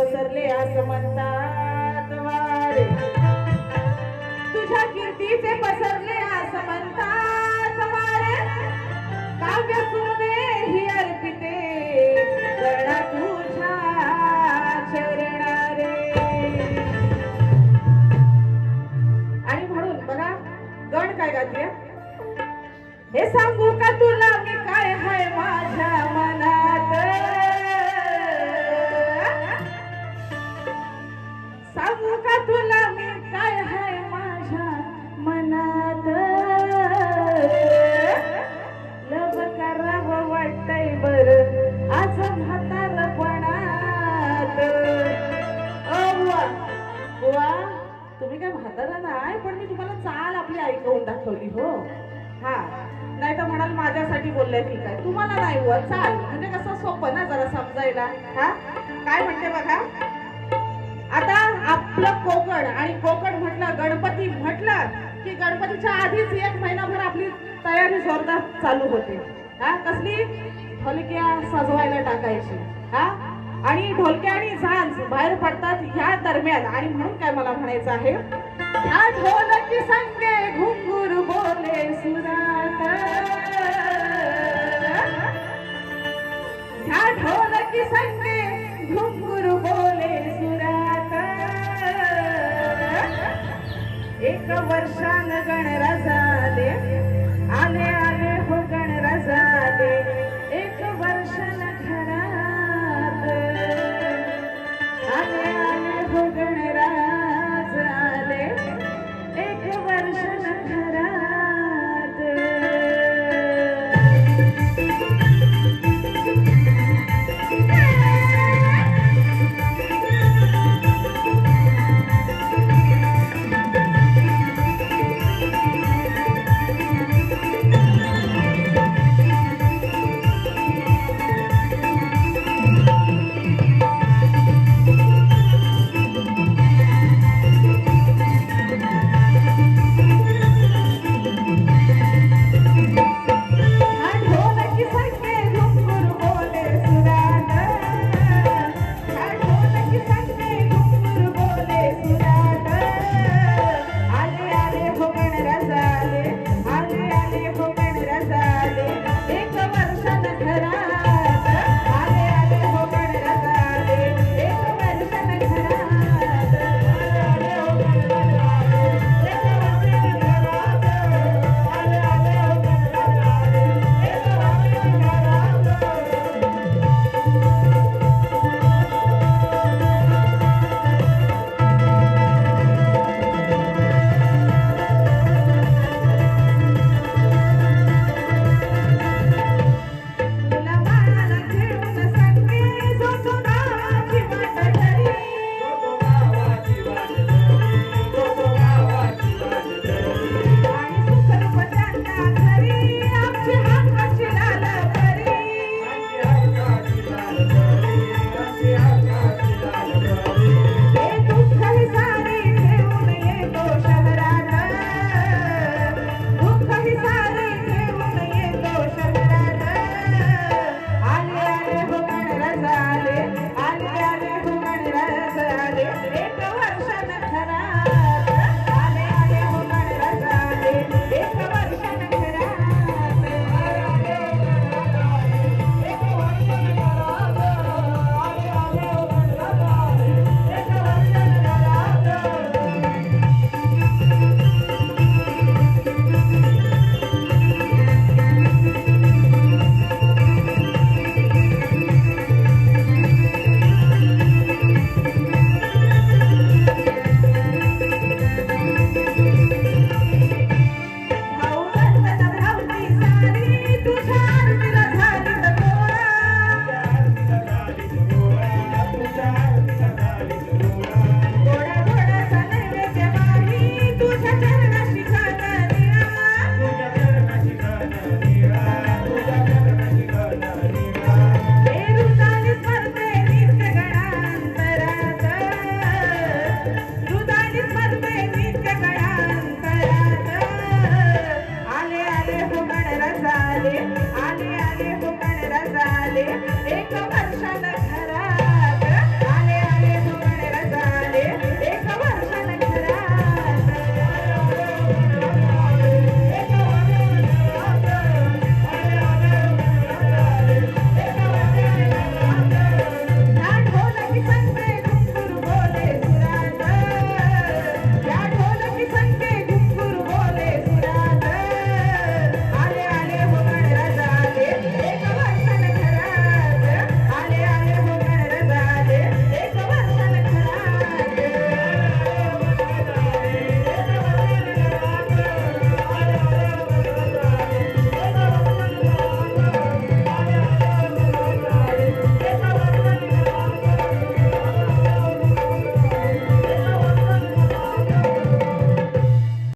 पसरले आसमंतात वारे. तुझ्या कीर्तीचे पसरले आसमंतात वारे. काव्य सुने ही अर्पिते गणा तुझ्या चरणारे. आणि म्हणून बघा गण काय गाते हे सांगू सांगू का तुला मी काय हाय माझ्या मनात? लब करावं वाटतंय बर आज म्हातारपणात. अव्वा बुवा तुम्ही काय म्हातारा नाही पण मी तुम्हाला चाल आपली ऐकवून दाखवली हो? हा नाही तर म्हणाल माझ्यासाठी बोलल्या ठीक आहे. तुम्हाला नाही बुवा चाल. म्हणजे कसं सोपं ना जरा समजायला. हा? काय म्हणते बघा? आता आपलं कोकण आणि कोकण म्हटलं गणपती म्हटलं की गणपतीच्या आधीच एक महिनाभर आपली तयारी जोरदार चालू होते. हा कसली? ढोलक्या सजवायला टाकायची. हा? आणि ढोलक्या आणि झांज बाहेर पडतात ह्या दरम्यान. आणि म्हणून काय मला म्हणायचं आहे? ह्या ढोलकी संगे घुंगूर बोले सुरात. ह्या ढोलकी संगे एक वर्षान गणराजाले आले. आले हो गणराजाले एक वर्षान घरात. आले